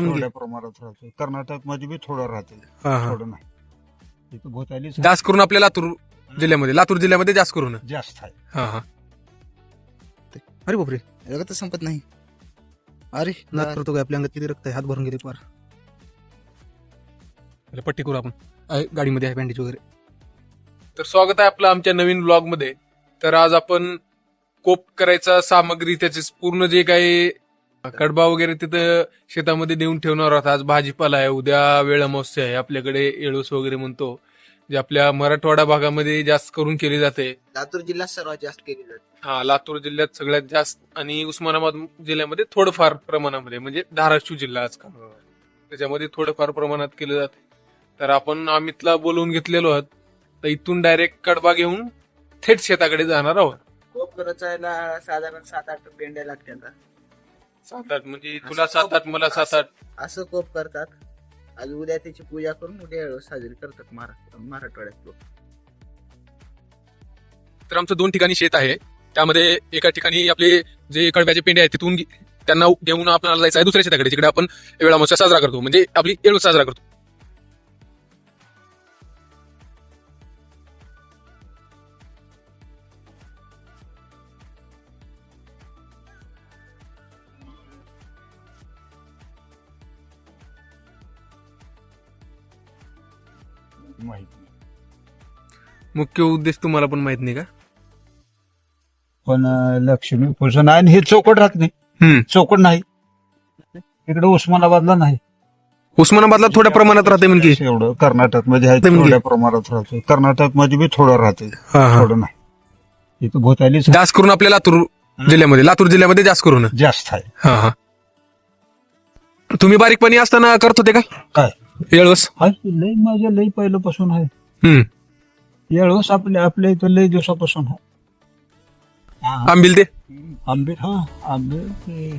थोड्या प्रमाणात राहते कर्नाटकमध्ये बी थोडं राहते हा, हा. थोडं नाही. इथं भोताली जास्त करून आपल्या लातूर जिल्ह्यामध्ये. लातूर जिल्ह्यामध्ये जास्त करून. जास्त आहे. हा हा. अरे बापरे. रगत संपत नाही. अरे नाक करतो काय आपल्या अंगात. किती रक्त आहे? हात भरून गेले पार. त्याला पट्टी करू आपण. आहे, गाडीमध्ये आहे बँडेज वगैरे. तर स्वागत आहे आपलं आमच्या नवीन ब्लॉगमध्ये. तर आज आपण कोप करायचा सामग्री त्याचे पूर्ण जे काही कडबा वगैरे तिथं शेतामध्ये नेऊन ठेवणार आहोत. आज भाजीपाला आहे उद्या वेळ अमावस्या आहे. आपल्याकडे एळूस वगैरे म्हणतो जे आपल्या मराठवाडा भागामध्ये जास्त करून केली जाते. लातूर जिल्ह्यात सर्वात जास्त केली जाते. हा लातूर जिल्ह्यात सगळ्यात जास्त आणि उस्मानाबाद जिल्ह्यामध्ये थोडंफार प्रमाणामध्ये म्हणजे धाराशिव जिल्हा आजकाल त्याच्यामध्ये थोडंफार प्रमाणात केलं जाते. तर आपण अमितला बोलवून घेतलेलो आहोत. तर इथून डायरेक्ट कडबा घेऊन थेट शेताकडे जाणार आहोत. साधारण सात आठ पेंड्या लागतात. सात आठ म्हणजे तुला सात आठ मला सात आठ असं कोप करतात. आज उद्या त्याची पूजा करून उद्या साजरी करतात महाराष्ट्र मराठवाड्यात लोक. तर आमचं दोन ठिकाणी शेत आहे. त्यामध्ये एका ठिकाणी आपले जे कडब्याचे पेंडे आहेत तिथून त्यांना घेऊन आपल्याला जायचं आहे दुसऱ्या शेताकडे तिकडे आपण वेळा महोत्सव साजरा करतो. म्हणजे आपली एळू साजरा करतो. मुख्य उद्देश तुम्हाला पण माहीत नाही का? पण अं, लक्ष्मी पूजन आहे आणि हे चौकट राहत नाही. हम्म. चौकट नाही. इकडे उस्मानाबादला नाही. उस्मानाबादला थोड्या प्रमाणात राहते म्हणजे एवढं कर्नाटकमध्ये आहे म्हणजे- थोड्या प्रमाणात राहते. कर्नाटकमध्ये बी थोडं राहते. थोडं नाही. इथं भोताली जास्त करून आपल्या लातूर जिल्ह्यामध्ये लातूर जिल्ह्यामध्ये जास्त करून. जास्त आहे. हा हा. तुम्ही बारीकपणी असताना करत होते का? काय? येळवस? लय माझ्या लय पहिल्यापासून आहे. हम्म. यावेळेस आपल्या आपल्या इथं लय दिवसापासून हा. आंबिल ते आंबे हा आंबे ते-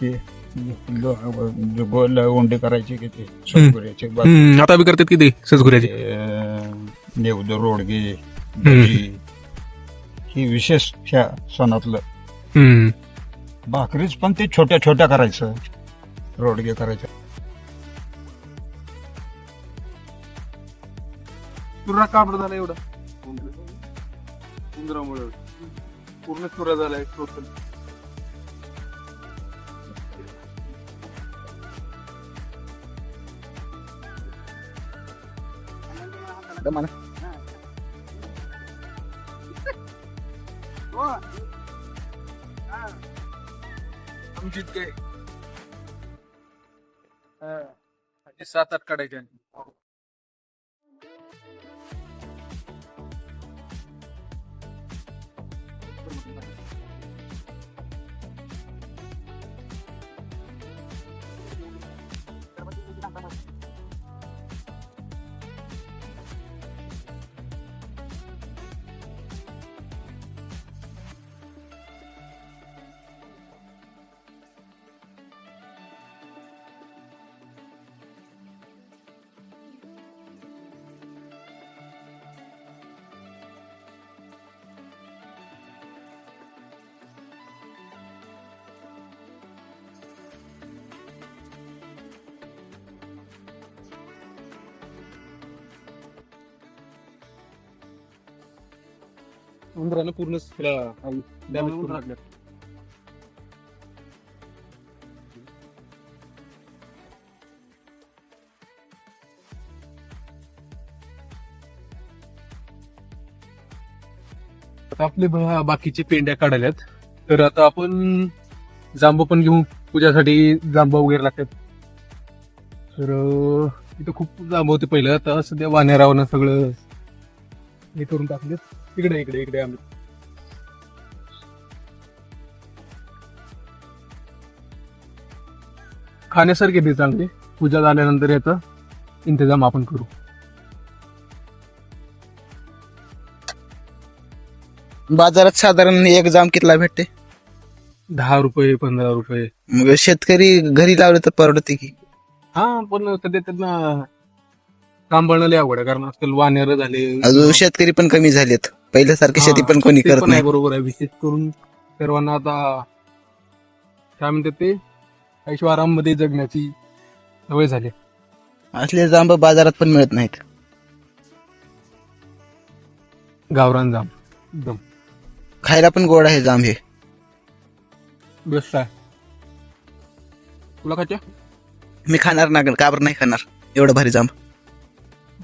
ते जे गोल उंडे करायचे की ते सोलकढीचे बा- हम्म, आता बी करतात किती सजगुऱ्याचे? ते, अं, नेवद रोडगे भजी ही विशेष ह्या सणातलं. हम्म. भाकरीच पण ते छोट्या छोट्या करायचं. रोडगे करायचं तुरा काबड झाला एवढा? उंदरामुळे. पूर्ण चुरा झालाय टोटल आमची काय सात आठ काढायचे उंदरानं पूर्ण डॅमेज करून. टाकलं आता आपले बा- बाकीचे पेंड्या काढाल्यात. तर आता आपण जांब पण घेऊ. पूजासाठी जांब वगैरे लागतात. तर अं, इथं खूप जांब होते पहिलं. आता सध्या वाण्यारावनं सगळं हे करून टाकले इकडे इकडे इकडे आम्ही. खाण्यासारखे ते चांगले. पूजा झाल्यानंतर याचा इंतजाम आपण करू. बाजारात साधारण एक जाम कितला भेटते? दहा रुपये पंधरा रुपये. मग शेतकरी घरी लावले तर परवडते की? हा पण सध्या त्यांना सांभाळणं लय अवघड आहे कारण आजकाल वानेर झाले. अजून शेतकरी पण कमी झालेत. पहिल्यासारखी शेती पण कोणी करत नाही. बरोबर आहे. विशेष करून सर्वांना आता काय म्हणतात ते ऐशो आराममध्ये जगण्याची सवय झाली असले जांब बाजारात पण मिळत नाहीत. गावरान जाम एकदम. खायला पण गोड आहे जांब हे. बेस्ट आहे. तुला खायच्या मी खाणार ना का बरं नाही खाणार? एवढं भारी जांब.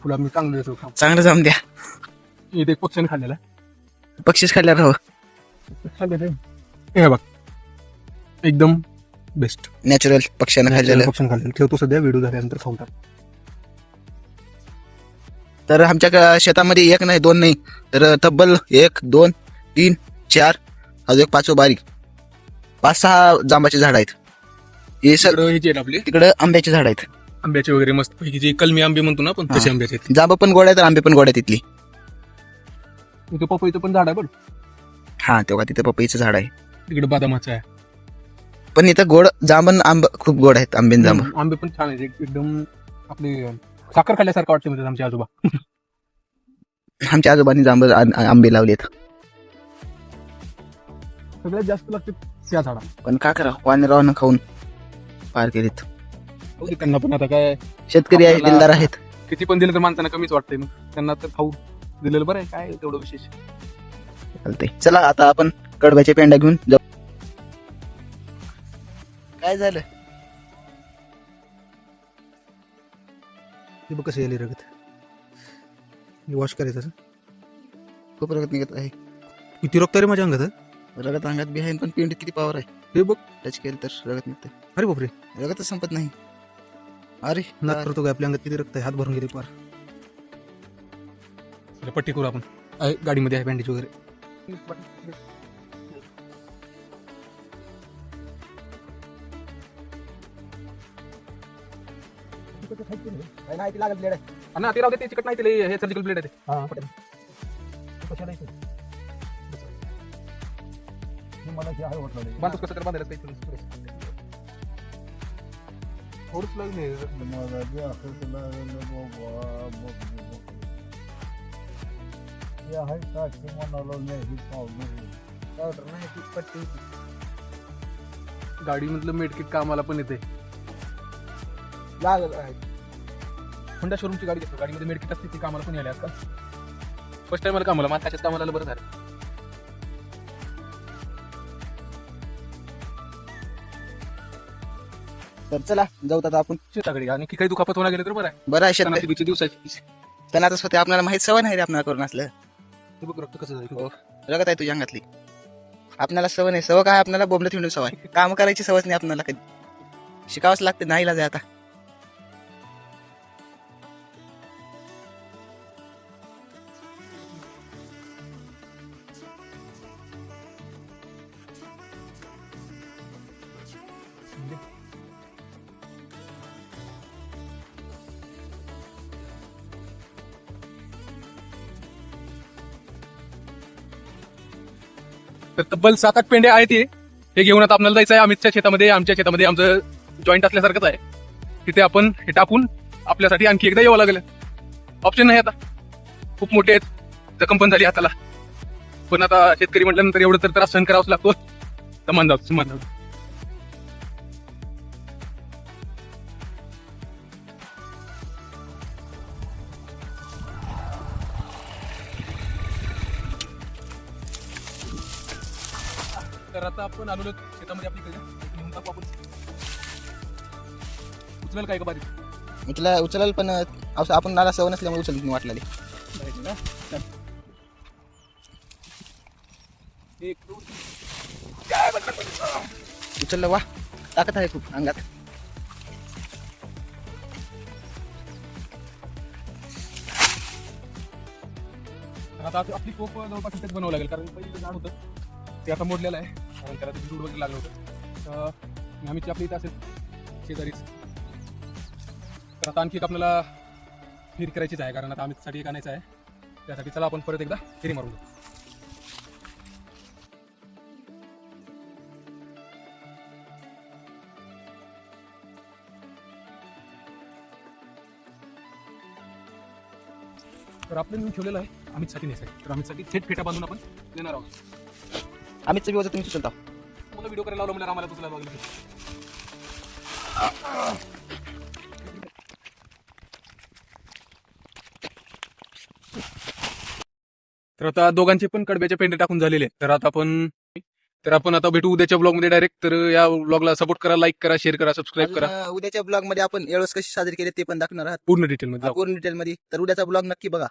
तुला मी चांगलं देतो चांगलं जांब द्या. इथे एक पक्षाने खाल्लेला बक्षीस खाल्ल्यावर हवं. खाल्लेलं हे बघ. एकदम बेस्ट नॅचरल पक्ष्यानं खाल्लेलं. पक्षाने खाल्लेलं. ठेवतो सध्या व्हिडिओ झाल्यानंतर टाक. तर आमच्या शेतामध्ये एक नाही दोन नाही. तर तब्बल एक दोन तीन चार अजून एक पाचवं बारीक. पाच सहा जांबाचे झाड आहेत. हे इकडं हे जे आहेत आपले? तिकडं आंब्याचे झाड आहेत. आंब्याचे वगैरे मस्त पैकी जे कलमी आंबे म्हणतो ना आपण तसे. आंब्याचे आहेत. जांब पण गोड आहेत आंबे पण गोड आहेत तिथली इथे पपईचं पण झाड आहे बघ हा तेव्हा तिथे पपईचं झाड आहे. तिकडे बदामाचं आहे. पण इथं गोड जांबन आंब खूप गोड आहेत आंबेन जांब आंबे पण छान आहेत. एक- एकदम आपले साखर खाल्ल्यासारखं वाटतं म्हणजे आमचे आजोबा. आमच्या आजोबांनी जांब आंबे लावलेत सगळ्यात जास्त लागते त्या झाडा पण का करा वानरावनं खाऊन पार केलेत. त्यांना पण आता काय शेतकरी आपल्याला- दिलदार आहेत. किती पण दिलं तर माणसांना कमीच वाटतंय मग त्यांना तर खाऊ दिलेलं बरं आहे काय तेवढं विशेष? चालतंय. चला आता आपण कडब्याचे पेंड्या घेऊन जाऊ. काय झालं? हे बघ कसं यायला रगत. वॉश करायचं खूप रगत निघत आहे. किती रक्त रे माझ्या अंगात रगत अंगात बी आहे पण पेंडीत किती पावर आहे. हे बघ. टच केलं तर रगत निघते अरे बापरे. रगतच संपत नाही. अरे नाक करतो काय आपल्या अंगात किती रक्त आहे? हात भरून गेले पार. चला, पट्टी करू आपण आहे, गाडीमध्ये आहे बँडेज वगैरे ना ते राहू दे ते चिकट नाही ते लई- हे सर्जिकल प्लेट आहे ते. बांधतोस कसं तर बांधायला काही थोडंसं. थोडंच लागले गाडी मधलं मेडकिट कामाला पण येते. होंडा शोरूमची गाडी घेतो गाडीमध्ये मेडकिट असते ती कामाला पण यायला आजकाल फर्स्ट टाइम मला कामाला माझ्या त्याच्यात कामाला बरं झालं. तर चला जाऊ आता आपण. शेताकडे. आणि की काही दुखापत होणार गेलं तर बरं आहे. बरं आहे सणासुदीच्या दिवसाची त्यांना तसं होते आपल्याला माहीत सवय नाही रे आपल्याला करून असलं. हे बघ रक्त कसं झालं हो. रगत आहे तुझ्या अंगातली. आपल्याला सवय नाही सवय काय आपल्याला बोंबलत ठेवून सवय. काम करायची सवय नाही आपल्याला कधी. शिकावंच लागते नाही इलाज आता. तर तब्बल सात आठ पेंडे आहेत हे. हे घेऊन आता आपल्याला जायचं आहे. अमितच्या शेतामध्ये आमच्या शेतामध्ये आमचं जॉईंट असल्यासारखंच आहे. तिथे आपण हे टाकून आपल्यासाठी आणखी एकदा यावं लागेल. ऑप्शन नाही आता. खूप मोठे आहेत. जखम पण झाली हाताला. पण आता शेतकरी म्हटल्यानंतर एवढं तर त्रास सहन करावाच लागतो. समान जाऊ समान जाऊ तर आता आपण आलेलो शेतामध्ये आपली घेऊन टाकू आपण. उचलेल काय का बारीक? उचला उचलाल पण असं आपण नाला सवय नसल्यामुळे उचलत वाटलेली जायचं का? चल. एक दोन उचललं वा. ताकद आहे खूप अंगात. आता आपली कोप जवळपास बनवावं लागेल कारण पहिलं जे झाड होतं. ते आता मोडलेलं आहे. कारण त्याला ते दूर वगैरे लागलं होतं. तर आम्ही आपली इथं असेल. शेजारीच. तर आता आणखी एक आपल्याला फिर करायचीच आहे. कारण आता आम्हीसाठी एक आणायचं आहे. त्यासाठी चला आपण परत एकदा फेरी मारून तर आपलं मी ठेवलेलं आहे. अमितसाठी नेसाठी तर अमितसाठी थेट फेटा बांधून आपण देणार आहोत. आम्हीच वजन तुम्ही उचलता मला व्हिडिओ करायला लावलं म्हणजे आम्हाला लागलं तर आता दोघांचे पण कडब्याचे पेंडे टाकून झालेले आहेत. तर आता आपण तर आपण आता भेटू उद्याच्या ब्लॉगमध्ये डायरेक्ट तर या ब्लॉगला सपोर्ट करा लाईक करा शेअर करा सबस्क्राईब करा. अजून, अं, उद्याच्या ब्लॉगमध्ये आपण एळोस कशी साजरी केली ते पण दाखवणार आहात. पूर्ण डिटेल मध्ये जाऊ. पूर्ण डिटेल मध्ये. तर उद्याचा ब्लॉग नक्की बघा.